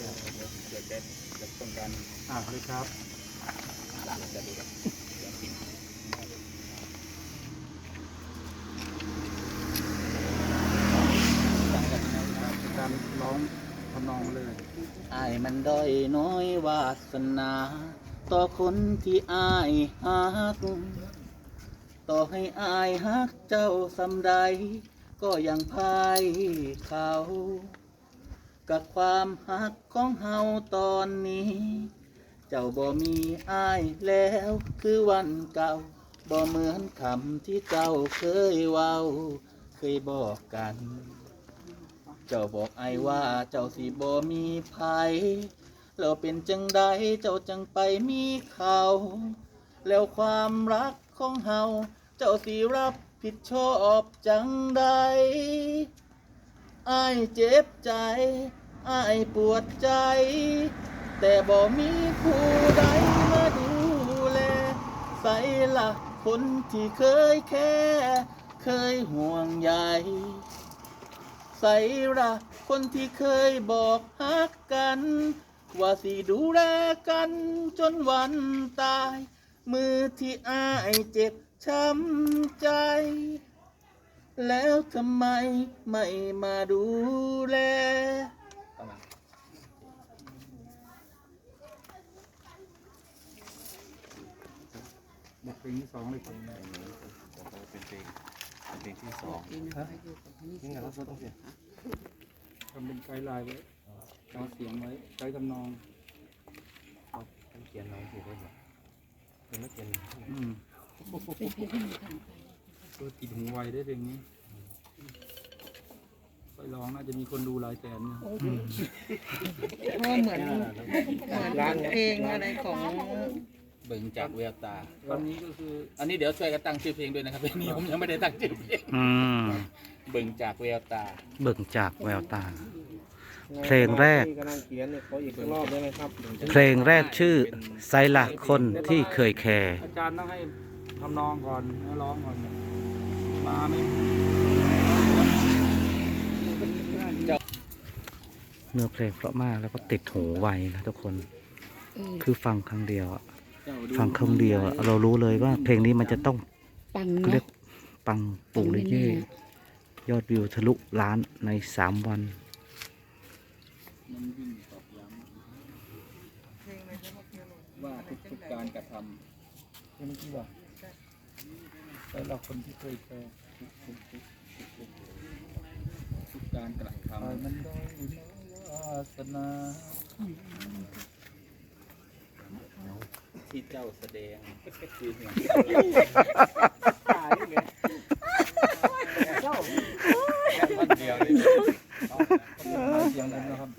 เดี๋ยวจะจะต้องการอ่าเลยครับจะดูแบบตั้งกันนะครับการร้องทำนองเลยอายมันด้อยน้อยวาสนา ต่อคนที่อายฮักต่อให้อายฮักเจ้าสำใดก็ยังพายเขา กับความฮักของเฮาตอนนี้ เจ้าบ่มีอายแล้วคือวันเก่าบ่เหมือนคำที่เจ้าเคยเว้า เคยบอกกัน เจ้าบอกไอายว่าเจ้าสิบ่มีภัยแล้วเป็นจังใดเจ้าจังไปมีเขาแล้วความรักของเฮาเจ้าสิรับผิดชอบจังใดไอายเจ็บใจ อายปวดใจ แต่บ่มีผู้ใดมาดูแล ใส่ละคนที่เคยแค่ เคยห่วงใยใส่ละคนที่เคยบอกฮักกัน ว่าสิดูแลกันจนวันตาย มือที่อายเจ็บช้ำใจ แล้วทำไมไม่มาดูแล ประมาณ บทเพลงที่สองเลยครับเป็นเพลงเป็นเพลงที่สองนี่ไงเราต้องเสียงทำเป็นไกด์ไลน์ไว้กาเสียงไว้ไกด์ทำนองต้องเขียนน้องถูกด้วยเหรอเป็นนักเขียนอืมตัวติดหูไวได้เพลงนี้ไปร้องน่าจะมีคนดูหลายแสนนะเพราะเหมือนเหมือนเพลงอะไรของ เบิ่งจากแววตาวันนี้ก็คืออันนี้เดี๋ยวช่วยกันตั้งชื่อเพลงด้วยนะครับเพลงนี้ผมยังไม่ได้ตั้งชื่อเพลงอืมเบิ่งจากแววตา เบิ่งจากแววตา เพลงแรกกำลังเขียนเนี่ยขออีกรอบได้ไหมครับเพลงแรกชื่อไซละคนที่เคยแคร์อาจารย์ต้องให้ทำนองก่อนแล้วร้องก่อนมาไม่เนื้อเพลงเพราะมากแล้วก็ติดหูไวนะทุกคน คือฟังครั้งเดียวอะ ฟังครั้งเดียวอะเรารู้เลยว่าเพลงนี้มันจะต้องปังเรียเนาะ กปังปูเลยเย่ยอดวิวทะลุล้านในสามวันมันยิ่งตอกย้ำว่าทุกๆการกระทเมื่อกี้ว่าแต่เราคนที่เคยแคร์ำทุกการกระทไอ้มันได้วาสนาำ ที่เจ้าแสดงคือเนี่ยเดียวเลยเสียงผมนะครับ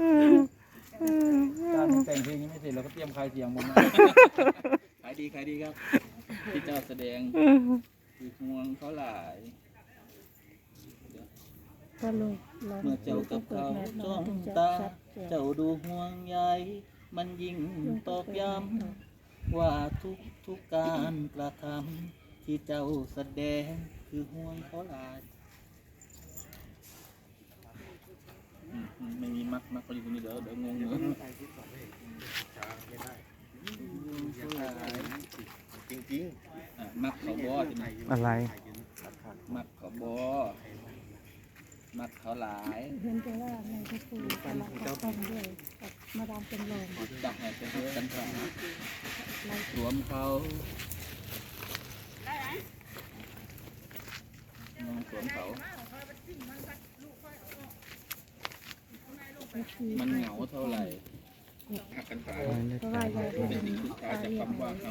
การแต่งเพลงนี้ไม่เสร็จเราก็เตรียมคลายเสียงผมนะขายดีขายดีครับ ที่เจ้าแสดงคือห่วงเขาหลายก็เลยลองเมื่อเจ้ากับเขาจ้องตา เจ้าดูห่วงใยมันยิ่งตอกย้ำ ว่าทุกทุกๆการกระทำที่เจ้าแสดงคือห่วงเขาหลายอืมอืมไม่มีมักมักเขาอยู่ตรงนี้เดี๋ยวเดี๋ยวงงอยู่จริงอะมักเขาบอที่ไหนอะไร มักเขาบอมักเขาหลายเห็นแต่ว่าในก็คือสลับกับต้องด้วยกับ มาดามเป็นลมจับให้เป็นกันเถอะสวมเขามองสวมเขา มันเหงาเท่าไหร่หักกันตายเพราะว่าอยากเป็นสิ่งสุดท้ายจากคำว่าเขา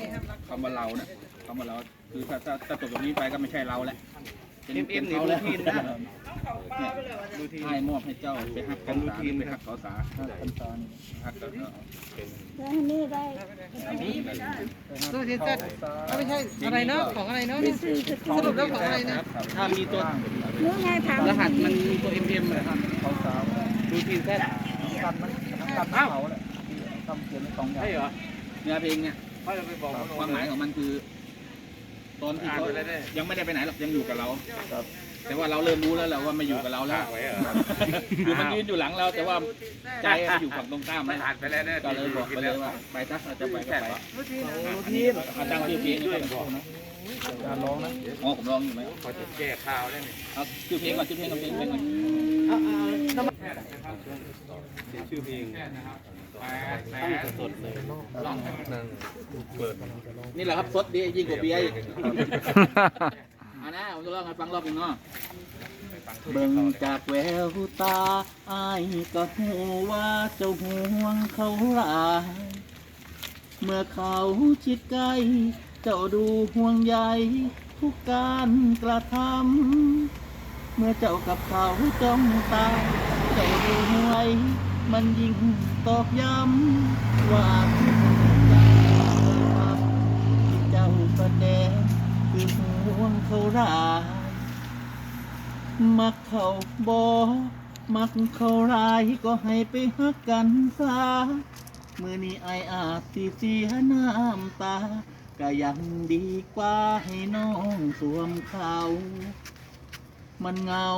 คำว่าเรานะคำว่าเรา คือถ้าถ้าถ้าจบตรงนี้ไปก็ไม่ใช่เราแหละเป็นเป็นเขาแล้ว เนี่ยให้มอบให้เจ้าไปหักกันสาไปหักเขาสาคันตอนหักกันเออแล้วนี่ได้ดูสิเต้นเอาไม่ใช่อะไรเนาะของอะไรเนาะนี่สรุปแล้วของอะไรนะถ้ามีตัวนู้นไงถามรหัสมันมีตัว M M นะครับเขาสาวดูทีแท้กันมันกันเขาแหละทำเขียนสองอย่างใช่เหรอเนื้อเพลงเนี่ยเขาจะไปบอกความหมายของมันคือตอนที่เขายังไม่ได้ไปไหนหรอกยังอยู่กับเรา แต่ว่าเราเริ่มรู้แล้วแหละว่ามาอยู่กับเราแล้วคือมันยืนอยู่หลังเราแต่ว่าใจอะอยู่ฝั่งตรงข้ามแล้วไปแล้วก็เลยบอกไปเลยว่าไปซะเราจะไปก็ไปทีมอาจารย์ชื่อเพลงนี่ก็บอกนะการร้องนะอ๋อผมร้องอยู่ไหมเขาจะแก้ข้าวได้ไหมเอาชื่อเพลงก่อนชื่อเพลงก่อนเพลงเพลงก่อนชื่อเพลงสดเลยนั่งเปิดนี่แหละครับสดดียิ่งกว่าเบียร์อีกอันนะผม จะร้องให้ฟังรอบหนึงเนาะเบิ่งจากแววตาอายก็หูว่าเจ้าห่วงเขาหลายเมื่อเขาชิดใกล้ เจ้าดูห่วงใยทุกการกระทำเมื่อเจ้ากับเขาจ้องตา เจ้าดูไว้มันยิ่งตอกย้ำว่าทุกอย่างที่เจ้าแสดงคือห่ วงเขาหลาย มักเขาบอมักเขาร้ายก็ให้ไปฮักกันซะมือนี้ไออาจสิเสียน้ำตา ก็ยังดีกว่าให้น้องสวมเขา มันเหงา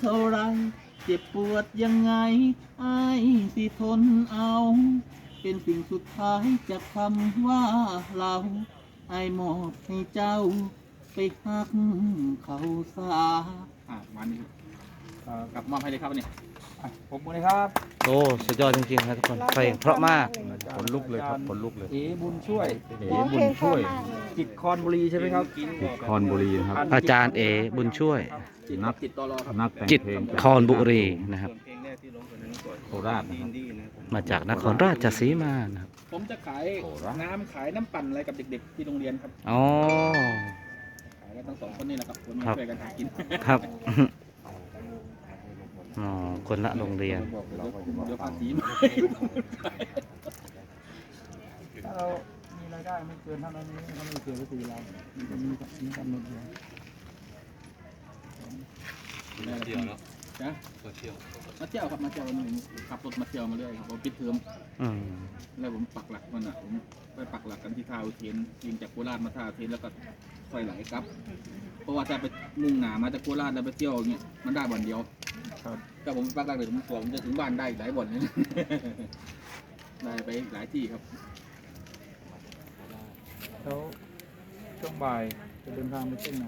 เท่าไร เจ็บปวดยังไงไอสิทนเอา เป็นสิ่งสุดท้ายจากคำว่าเรา ไอายมอบให้เจ้า ไปฮักเขาซะอะวันนี้กลับมอบให้เลยครับวันนี้อะผมมือนะครับโอ้สุดยอดจริงๆครับทุกคนเพลงเพราะมากขนลุกเลยครับขนลุกเลย เอ๋บุญช่วยร้องเพลงเพราะมากเลยจิตคอนบุรีใช่ไหมครับคอนบุรีนะครับ อาจารย์เอบุญช่วย จิตนักจิตตอรอครับนักแต่งจิตเพลงคอนบุรีนะครับเพลงแรกที่ร้องคนนั้นก่อนโคราชนะครับดีนะผมมาจากนครราชสีมานะครับผมจะขายโอ้รักน้ำขายน้ำปั่นอะไรกับเด็ก ๆ ที่โรงเรียนครับ อ๋อขาย กันทั้งสองคนนี่แหละครับคนมาครับช่วยกันหากินครับ อ๋อ คนละโรงเรียนบอกเดี๋ยวเดี๋ยวภาษีมาถ้าเรามีรายได้ไม่เกินเท่านั้นนี้เขาไม่เสียภาษีเรามันจะมีมีกำหนดอยู่มาเที่ยวเนาะ นะมาเที่ยวมาเที่ยวครับมาเที่ยววันนี้ขับรถมาเที่ยวมาเรื่อยครับผมปิดเทอมอืมแล้วผมปักหลักมันอะผมไปปักหลักกันที่ท่าอุเทนยิงจากโคราชมาท่าอุเทนแล้วก็ค่อยไหลกลับ เพราะว่าถ้าไปมุ่งหนามาจากโคราชแล้วไปเที่ยวอย่างเงี้ยมันได้บ่อนเดียวครับก็ผมปักหลักเลยผมกลัวผมจะถึงบ้านได้อีกหลายบ่อนเนี่ยได้ไปหลายที่ครับแล้วช่วงบ่ายจะเดินทางไปเส้นไหน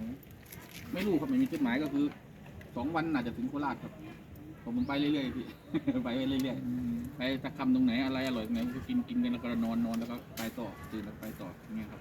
ไม่รู้ครับไม่มีจุดหมายก็คือ สองวันอาจจะถึงโคราชครับผมไปเรื่อยๆพี่ ไปเรื่อยๆอืมไปตะคำตรงไหนอะไรอร่อยตรงไหนก็กินกินกันแล้วก็นอนนอนแล้วก็ไปต่อตื่นแล้วไปต่ออย่างเงี้ยครับ